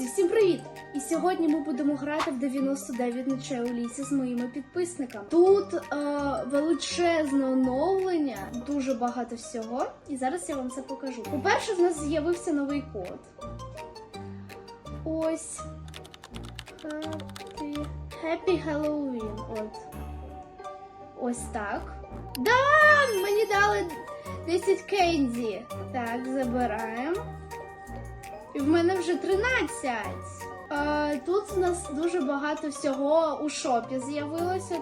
Друзі, всім привіт! І сьогодні ми будемо грати в 99 ночей у лісі з моїми підписниками. Тут е, величезне оновлення, дуже багато всього. І зараз я вам це покажу. По-перше, в нас з'явився новий код. Ось. Happy, Happy Halloween. От. Ось так. Да! Мені дали 10 кенді. Так, забираємо. І в мене вже 13. Е, Тут у нас дуже багато всього у шопі з'явилося.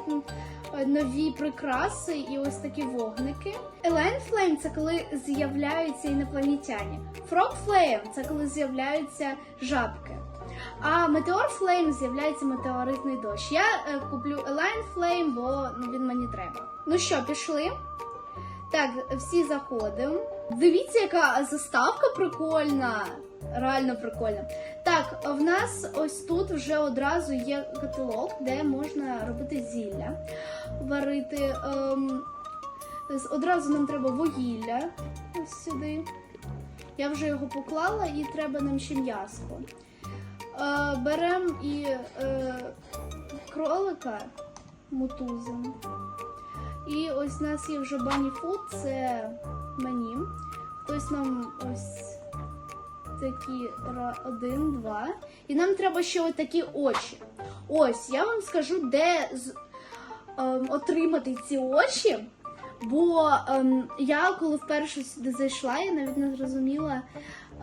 Е, Нові прикраси і ось такі вогники. Елайн Флейм це коли з'являються інопланетяні. Frog Flame це коли з'являються жабки. А Метеор Флейм з'являється метеоритний дощ. Я е, куплю Елайн Флейм, бо ну, він мені треба. Ну що, пішли? Так, всі заходимо. Дивіться, яка заставка прикольна. Реально прикольна. Так, в нас ось тут вже одразу є каталог, де можна робити зілля, варити. Ем, одразу нам треба вугілля. Ось сюди. Я вже його поклала і треба нам ще м'яско. Е, Беремо і е, кролика мотузом. І ось у нас є вже бані фуд, це мені. Хтось нам ось такі один, два. І нам треба ще отакі очі. Ось, я вам скажу, де ем, отримати ці очі. Бо ем, я коли вперше сюди зайшла, я навіть не зрозуміла,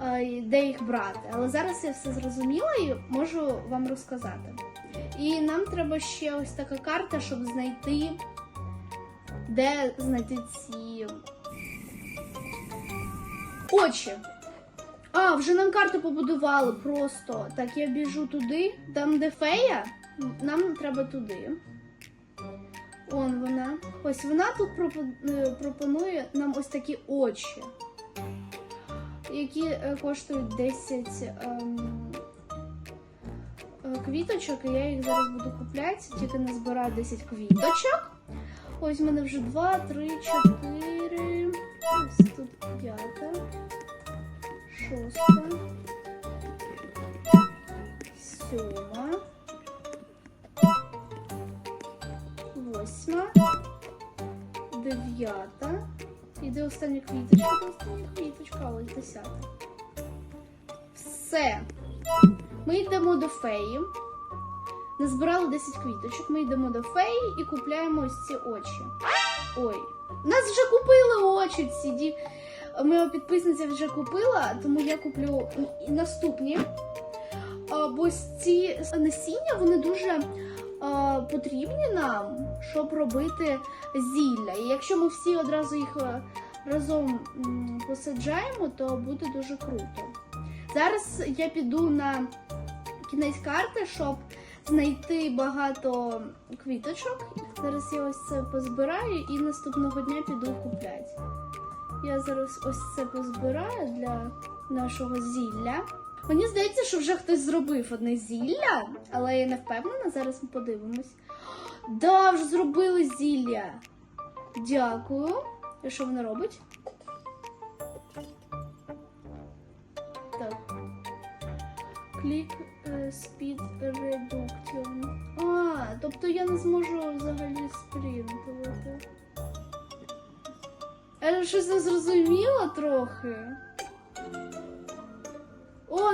е, де їх брати. Але зараз я все зрозуміла і можу вам розказати. І нам треба ще ось така карта, щоб знайти, де знайти ці очі. А, вже нам карту побудували просто. Так, я біжу туди, там де фея, нам треба туди. Он вона. Ось вона тут е, пропонує нам ось такі очі, які е, коштують 10 ем, е, квіточок, і я їх зараз буду купляти, тільки не збираю 10 квіточок. Ось в мене вже 2, 3, 4. Ось тут п'ята, шоста, сьома. восьма, дев'ята. І де остання квіточка? Де остання квіточка, ось десята. Все. Ми йдемо до феї. Назбирали 10 квіточок. Ми йдемо до феї і купляємо ось ці очі. Ой, нас вже купили очі ці. Ді... Моя підписниця вже купила, тому я куплю наступні. Бо ці насіння вони дуже потрібні нам, щоб робити зілля. І якщо ми всі одразу їх е, разом посаджаємо, то буде дуже круто. Зараз я піду на кінець карти, щоб знайти багато квіточок. Зараз я ось це позбираю і наступного дня піду купляти. Я зараз ось це позбираю для нашого зілля. Мені здається, що вже хтось зробив одне зілля, але я не впевнена, зараз ми подивимось. Да, вже зробили зілля. Дякую. І що вона робить? Так. Клік е, speed reduction. А, тобто я не зможу взагалі спринтувати. Я щось не зрозуміла трохи. О,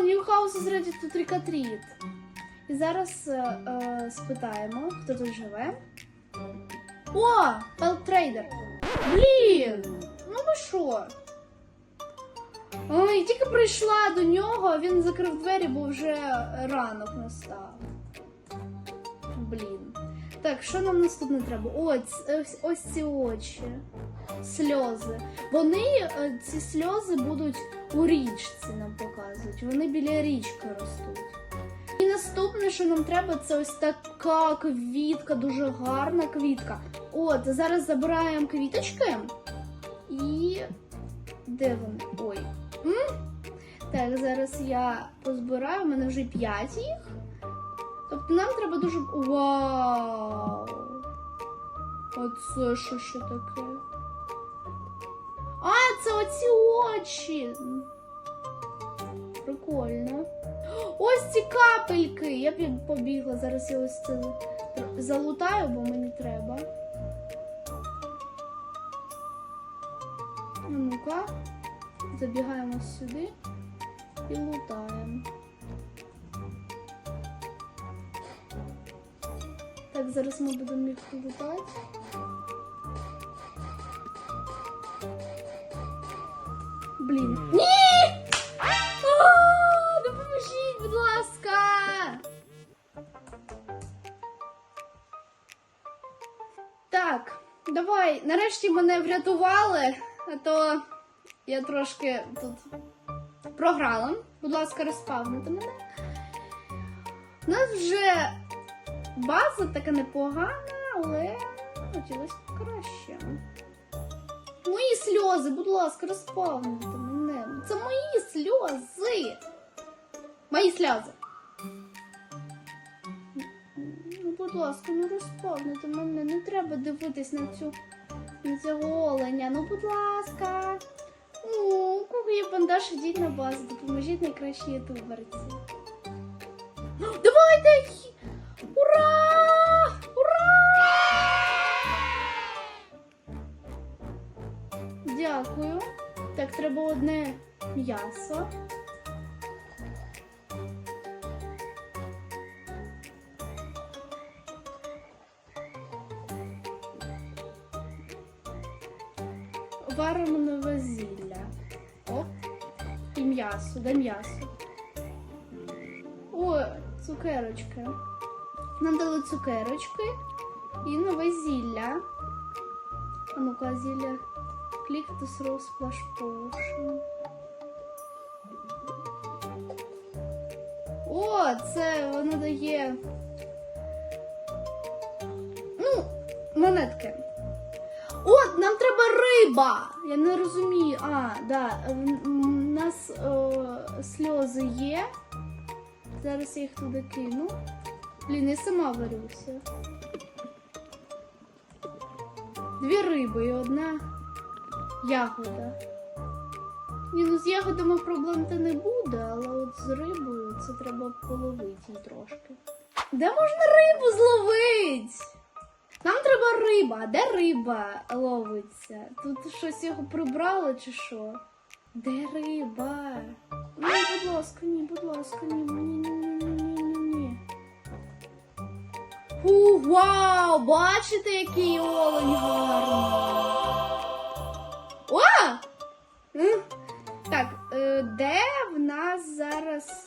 ready to trick or treat. І зараз е, е, спитаємо, хто тут живе. О! Pelt Блін! Ну ви що? Ой, тільки прийшла до нього, він закрив двері, бо вже ранок настав. Блін. Так, що нам наступне треба? Ось, ось, ось ці очі. Сльози. Вони, е, ці сльози будуть у річці, нам показують. Вони біля річки ростуть. І наступне, що нам треба, це ось така квітка, дуже гарна квітка. От, зараз забираємо квіточки. І. Де вони? Ой. М? Так, зараз я позбираю, у мене вже 5 їх. Тобто нам треба дуже. Вау! А це що ще таке? Це оці очі. Прикольно. Ось ці капельки. Я побігла. Зараз я ось це залутаю, бо мені треба. Ну-ка, забігаємо сюди і лутаємо. Так, зараз ми будемо їх лутати. Так, давай. Нарешті мене врятували, а то я трошки тут програла. Будь ласка, розпавнити мене. У нас вже база така непогана, але хотілося краще. Мої сльози, будь ласка, розпавнити мене. Це мої сльози. Мої сльози. Будь ласка, ну розпавнити мене. Не треба дивитись на цю на цього оленя. Ну, будь ласка. О, у кого є бандаж, ідіть на базу, допоможіть найкращій ютуберці. Давайте! Ура! Ура! Дякую. Так, треба одне м'ясо. Де м'ясо. О, цукерочки. Нам дали цукерочки і нове зілля. А ну-ка, зілля. Throw splash potion. О, це воно дає. Ну, монетки. От, нам треба риба! Я не розумію. А, да, нас е, сльози є. Зараз я їх туди кину. Блін, я сама варюся. Дві риби і одна ягода. Ні, ну з ягодами проблем то не буде, але от з рибою це треба половити трошки. Де можна рибу зловити? Нам треба риба. Де риба ловиться? Тут щось його прибрали чи що? Де риба? Ні, будь ласка, ні, будь ласка, ні, ні, ні, ні, ні, ні. Фу, вау! Бачите, який олень гарний. О! Так, е, де в нас зараз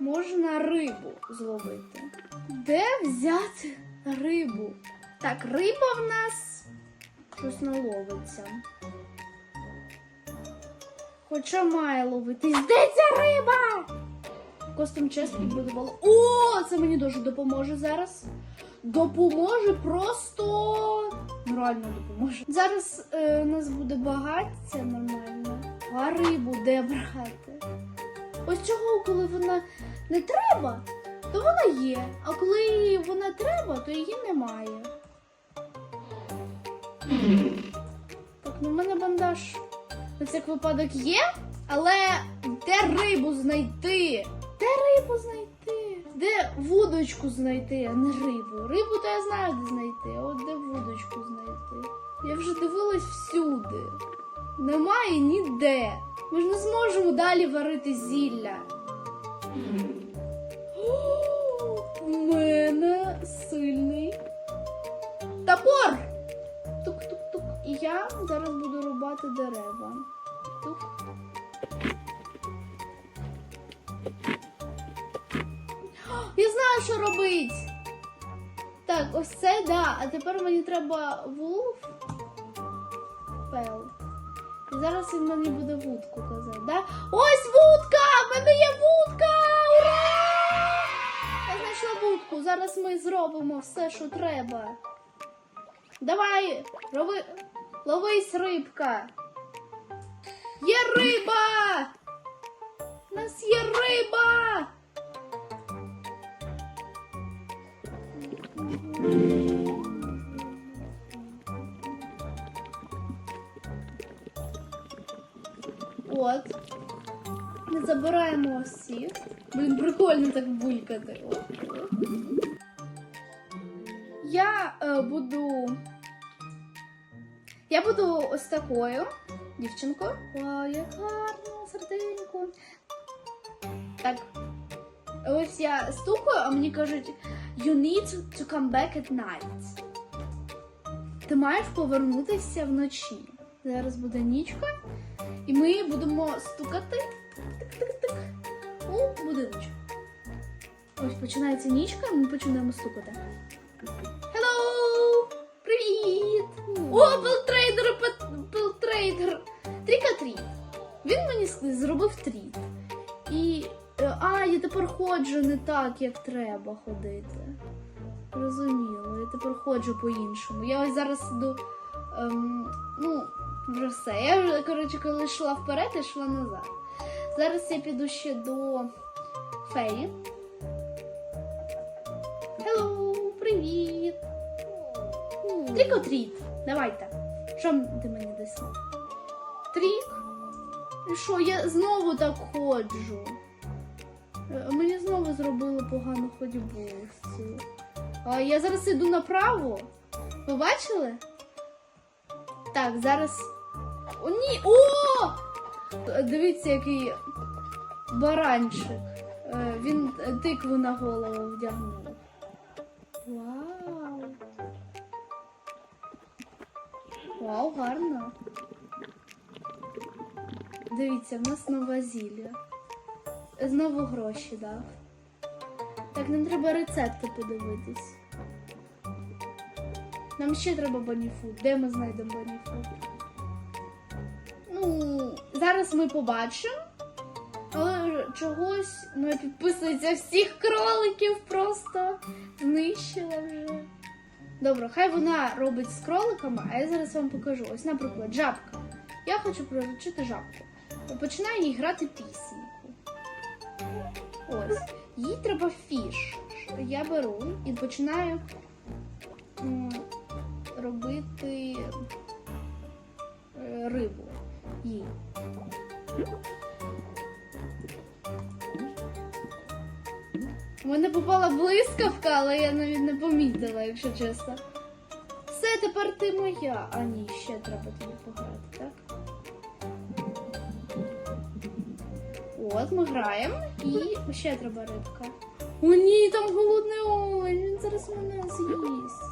можна рибу зловити? Де взяти рибу? Так, риба в нас щось не ловиться. Хоча має ловитись. Де ця риба? Костюм чесно будувало. О, це мені дуже допоможе зараз. Допоможе просто реально допоможе. Зараз е, у нас буде багаття нормально. А рибу де брати? Ось чого, коли вона не треба, то вона є. А коли вона треба, то її немає. Так, ну в мене бандаж на всяк випадок є, але де рибу знайти? Де рибу знайти? Де вудочку знайти, а не рибу? Рибу то я знаю, де знайти, а от де вудочку знайти? Я вже дивилась всюди. Немає ніде. Ми ж не зможемо далі варити зілля. У мене сильний топор. Тук-тук-тук. І я зараз буду рубати дерева. Тук. Я знаю, що робити. Так, ось це, да. А тепер мені треба вулф. Пел. І зараз він мені буде вудку казати, да? Ось вудка! В мене є вудка! Ура! Я знайшла вудку. Зараз ми зробимо все, що треба. Давай, рови... ловись, рибка. Є риба! У нас є риба! От. Ми забираємо всі. Блін, прикольно так булькати. Я е, буду. Я буду ось такою дівчинкою. Вау, як гарно, серденько. Так. Ось я стукаю, а мені кажуть, you need to come back at night. Ти маєш повернутися вночі. Зараз буде нічка, і ми будемо стукати тик-тик-тик у будиночок. Ось починається нічка, і ми починаємо стукати. Hello! Привіт! О! Тріка-тріт. Він мені зробив тріт. І. е, А, я тепер ходжу не так, як треба ходити. Розуміло, я тепер ходжу по-іншому. Я ось зараз іду. Ем, ну, вже все. Я вже, коротше, коли йшла вперед, я йшла назад. Зараз я піду ще до феї. Хеллоу, привіт! Трік-о-тріт. Давайте. Що ти мені даси? Трік? І що, я знову так ходжу. Е, Мені знову зробили погану ходьбу. Я зараз іду направо. Ви бачили? Так, зараз. О, ні! О! Дивіться, який баранчик. Е, Він тикву на голову вдягнув. Вау! Вау, гарно. Дивіться, в нас нова зілля. Знову гроші дав. Так, нам треба рецепти подивитись. Нам ще треба баніфуд. Де ми знайдемо баніфуд? Ну, зараз ми побачимо. Але чогось не підписується всіх кроликів просто знищила вже. Добре, хай вона робить з кроликами, а я зараз вам покажу. Ось, наприклад, жабка. Я хочу приручити жабку. Починаю їй грати пісеньку. Ось. Їй треба фіш. Я беру і починаю робити е, рибу їй. У мене попала блискавка, але я навіть не помітила, якщо чесно. Все, тепер ти моя. А ні, ще треба тобі пограти, так? От, ми граємо і ще треба рибка. О, ні, там голодний олень, він зараз мене з'їсть.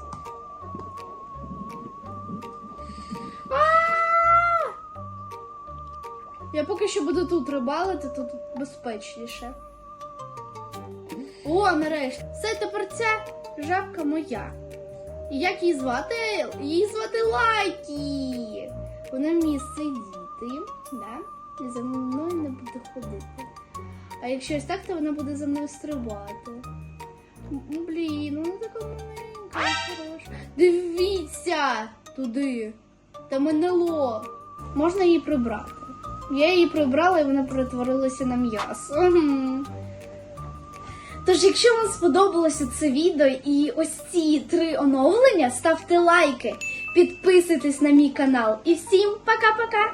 Я поки що буду тут рибалити, тут безпечніше. О, нарешті. Все, тепер ця жабка моя. І як її звати? Її звати Лайкі. Вона вміє сидіти, да? І за мною не буде ходити. А якщо ось так, то вона буде за мною стрибати. М, Блін, вона така маленька, хороша. Дивіться туди. Там НЛО. Можна її прибрати. Я її прибрала і вона перетворилася на м'ясо. Тож, якщо вам сподобалося це відео і ось ці три оновлення, ставте лайки, підписуйтесь на мій канал і всім пока-пока!